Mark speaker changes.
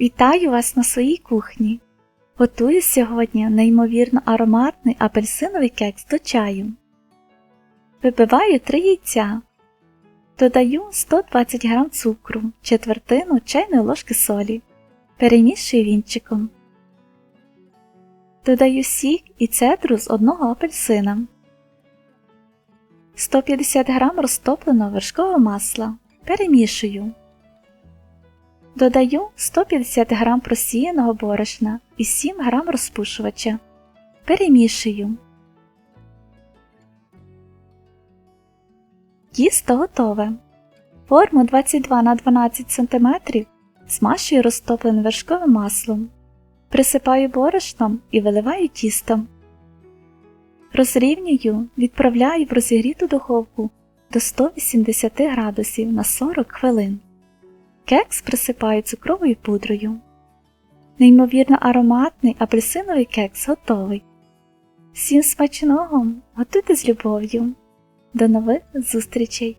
Speaker 1: Вітаю вас на своїй кухні. Готую сьогодні неймовірно ароматний апельсиновий кекс до чаю. Вибиваю 3 яйця. Додаю 120 г цукру, четвертину чайної ложки солі. Перемішую вінчиком. Додаю сік і цедру з одного апельсина. 150 г розтопленого вершкового масла. Перемішую. Додаю 150 г просіяного борошна і 7 г розпушувача. Перемішую. Тісто готове. Форму 22 на 12 см змащую розтопленим вершковим маслом. Присипаю борошном і виливаю тістом. Розрівнюю, відправляю в розігріту духовку до 180 градусів на 40 хвилин. Кекс присипаю цукровою пудрою. Неймовірно ароматний апельсиновий кекс готовий. Всім смачного! Готуйте з любов'ю! До нових зустрічей!